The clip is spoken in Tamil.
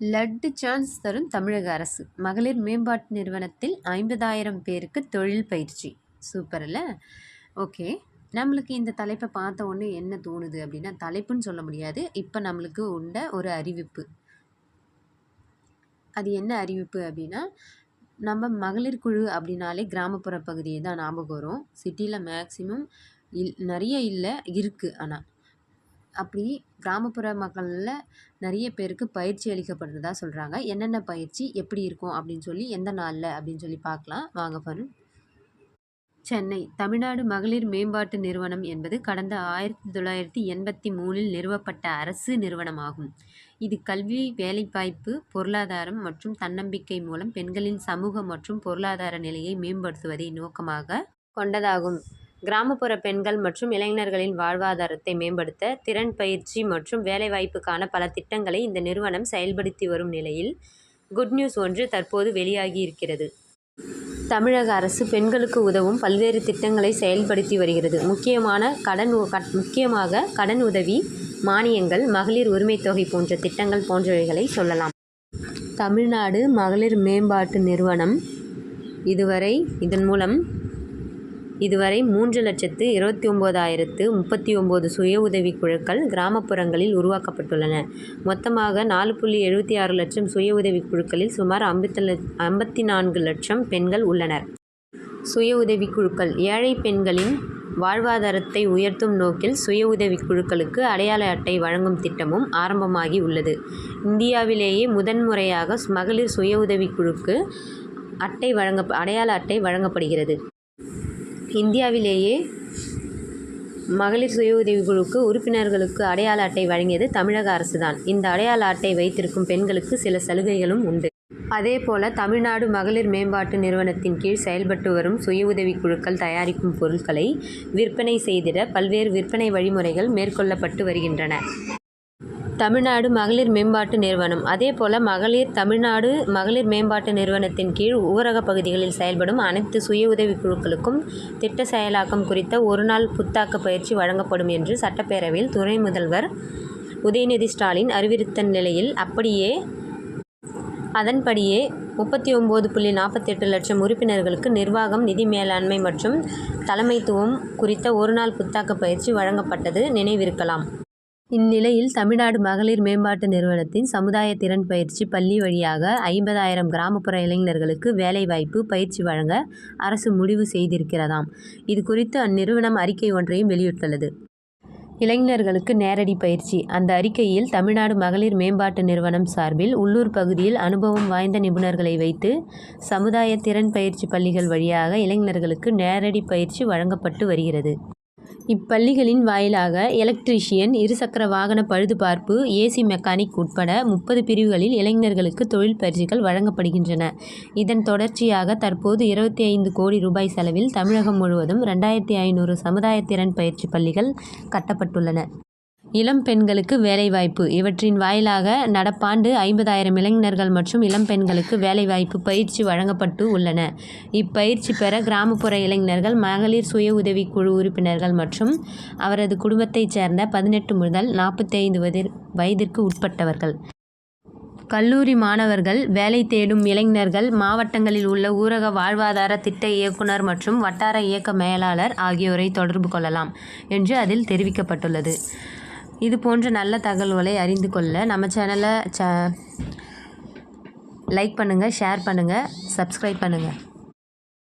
லட்டு சான்ஸ் தரும் தமிழக அரசு. மகளிர் மேம்பாட்டு நிறுவனத்தில் ஐம்பதாயிரம் பேருக்கு தொழில் பயிற்சி. சூப்பரில் ஓகே. நம்மளுக்கு இந்த தலைப்பை பார்த்த உடனே என்ன தோணுது அப்படின்னா தலைப்புன்னு சொல்ல முடியாது. இப்போ நம்மளுக்கு உண்ட ஒரு அறிவிப்பு. அது என்ன அறிவிப்பு அப்படின்னா நம்ம மகளிர் குழு அப்படின்னாலே கிராமப்புற பகுதியை தான் ஞாபகம் வரும். சிட்டியில் மேக்ஸிமம் இல் நிறைய இல்லை இருக்குது ஆனால் அப்படி கிராமப்புற மக்களில் நிறைய பேருக்கு பயிற்சி அளிக்கப்படுறதா சொல்கிறாங்க என்னென்ன பயிற்சி எப்படி இருக்கும் அப்படின்னு சொல்லி எந்த நாளில் அப்படின்னு சொல்லி பார்க்கலாம். வாங்க ஃபன் சென்னை தமிழ்நாடு மகளிர் மேம்பாட்டு நிறுவனம் என்பது கடந்த ஆயிரத்தி தொள்ளாயிரத்தி எண்பத்தி மூணில் நிறுவப்பட்ட அரசு நிறுவனமாகும். இது கல்வி வேலைவாய்ப்பு பொருளாதாரம் மற்றும் தன்னம்பிக்கை மூலம் பெண்களின் சமூக மற்றும் பொருளாதார நிலையை மேம்படுத்துவதை நோக்கமாக கொண்டதாகும். கிராமப்புற பெண்கள் மற்றும் இளைஞர்களின் வாழ்வாதாரத்தை மேம்படுத்த திறன் பயிற்சி மற்றும் வேலைவாய்ப்புக்கான பல திட்டங்களை இந்த நிறுவனம் செயல்படுத்தி வரும் நிலையில் குட் நியூஸ் ஒன்று தற்போது வெளியாகி இருக்கிறது. தமிழக அரசு பெண்களுக்கு உதவும் பல்வேறு திட்டங்களை செயல்படுத்தி வருகிறது. முக்கியமான கடன் உ- கட்- முக்கியமாக கடன் உதவி மானியங்கள் மகளிர் உரிமை தொகை போன்ற திட்டங்கள் போன்றவைகளை சொல்லலாம். தமிழ்நாடு மகளிர் மேம்பாட்டு நிறுவனம் இதுவரை இதன் மூலம் இதுவரை மூன்று லட்சத்து இருபத்தி ஒம்போதாயிரத்து முப்பத்தி ஒம்பது சுய உதவி குழுக்கள் கிராமப்புறங்களில் உருவாக்கப்பட்டுள்ளன. மொத்தமாக நாலு புள்ளி எழுபத்தி ஆறு லட்சம் சுய உதவி குழுக்களில் சுமார் ஐம்பத்தி ஐம்பத்தி நான்கு லட்சம் பெண்கள் உள்ளனர். சுய உதவி குழுக்கள் ஏழை பெண்களின் வாழ்வாதாரத்தை உயர்த்தும் நோக்கில் சுய உதவி குழுக்களுக்கு அடையாள அட்டை வழங்கும் திட்டமும் ஆரம்பமாகி உள்ளது. இந்தியாவிலேயே முதன்முறையாக மகளிர் சுய உதவி குழுக்கு அட்டை வழங்க அடையாள அட்டை வழங்கப்படுகிறது. இந்தியாவிலேயே மகளிர் சுய உதவிக்குழுக்கு உறுப்பினர்களுக்கு அடையாள அட்டை வழங்கியது தமிழக அரசுதான். இந்த அடையாள அட்டை வைத்திருக்கும் பெண்களுக்கு சில சலுகைகளும் உண்டு. அதேபோல தமிழ்நாடு மகளிர் மேம்பாட்டு நிறுவனத்தின் கீழ் செயல்பட்டு வரும் சுய உதவிக் குழுக்கள் தயாரிக்கும் பொருட்களை விற்பனை செய்திட பல்வேறு விற்பனை வழிமுறைகள் மேற்கொள்ளப்பட்டு வருகின்றன. தமிழ்நாடு மகளிர் மேம்பாட்டு நிறுவனம். அதேபோல மகளிர் தமிழ்நாடு மகளிர் மேம்பாட்டு நிறுவனத்தின் கீழ் ஊரக பகுதிகளில் செயல்படும் அனைத்து சுய உதவிக் குழுக்களுக்கும் திட்ட செயலாக்கம் குறித்த ஒருநாள் புத்தாக்க பயிற்சி வழங்கப்படும் என்று சட்டப்பேரவையில் துணை முதல்வர் உதயநிதி ஸ்டாலின் அறிவித்த நிலையில் அப்படியே அதன்படியே முப்பத்தி ஒம்பது புள்ளி நாற்பத்தெட்டு லட்சம் உறுப்பினர்களுக்கு நிர்வாகம் நிதி மேலாண்மை மற்றும் தலைமைத்துவம் குறித்த ஒருநாள் புத்தாக்க பயிற்சி வழங்கப்பட்டது நினைவிருக்கலாம். இந்நிலையில் தமிழ்நாடு மகளிர் மேம்பாட்டு நிறுவனத்தின் சமுதாய திறன் பயிற்சி பள்ளி வழியாக ஐம்பதாயிரம் கிராமப்புற இளைஞர்களுக்கு வேலைவாய்ப்பு பயிற்சி வழங்க அரசு முடிவு செய்திருக்கிறதாம். இது குறித்து அந்நிறுவனம் அறிக்கை ஒன்றையும் வெளியிட்டுள்ளது. இளைஞர்களுக்கு நேரடி பயிற்சி. அந்த அறிக்கையில் தமிழ்நாடு மகளிர் மேம்பாட்டு நிறுவனம் சார்பில் உள்ளூர் பகுதியில் அனுபவம் வாய்ந்த நிபுணர்களை வைத்து சமுதாய திறன் பயிற்சி பள்ளிகள் வழியாக இளைஞர்களுக்கு நேரடி பயிற்சி வழங்கப்பட்டு வருகிறது. இப்பள்ளிகளின் வாயிலாக எலக்ட்ரீஷியன் இருசக்கர வாகன பழுதுபார்ப்பு ஏசி மெக்கானிக் உட்பட முப்பது பிரிவுகளில் இளைஞர்களுக்கு தொழில் பயிற்சிகள் வழங்கப்படுகின்றன. இதன் தொடர்ச்சியாக தற்போது இருபத்தி ஐந்து கோடி ரூபாய் செலவில் தமிழகம் முழுவதும் ரெண்டாயிரத்தி ஐநூறு சமுதாய திறன் பயிற்சி பள்ளிகள் கட்டப்பட்டுள்ளன. இளம் பெண்களுக்கு வேலைவாய்ப்பு. இவற்றின் வாயிலாக நடப்பாண்டு ஐம்பதாயிரம் இளைஞர்கள் மற்றும் இளம் பெண்களுக்கு வேலைவாய்ப்பு பயிற்சி வழங்கப்பட்டு உள்ளன. இப்பயிற்சி பெற கிராமப்புற இளைஞர்கள் மகளிர் சுய உதவிக்குழு உறுப்பினர்கள் மற்றும் அவரது குடும்பத்தைச் சேர்ந்த பதினெட்டு முதல் நாற்பத்தைந்து வயதிற் வயதிற்கு உட்பட்டவர்கள். கல்லூரி மாணவர்கள் வேலை தேடும் இளைஞர்கள் மாவட்டங்களில் உள்ள ஊரக வாழ்வாதார திட்ட இயக்குனர் மற்றும் வட்டார இயக்க மேலாளர் ஆகியோரை தொடர்பு கொள்ளலாம் என்று அதில் தெரிவிக்கப்பட்டுள்ளது. இது போன்ற நல்ல தகவல்களை அறிந்து கொள்ள நம்ம சேனலை ச லைக் பண்ணுங்கள் ஷேர் பண்ணுங்கள் சப்ஸ்கிரைப் பண்ணுங்கள்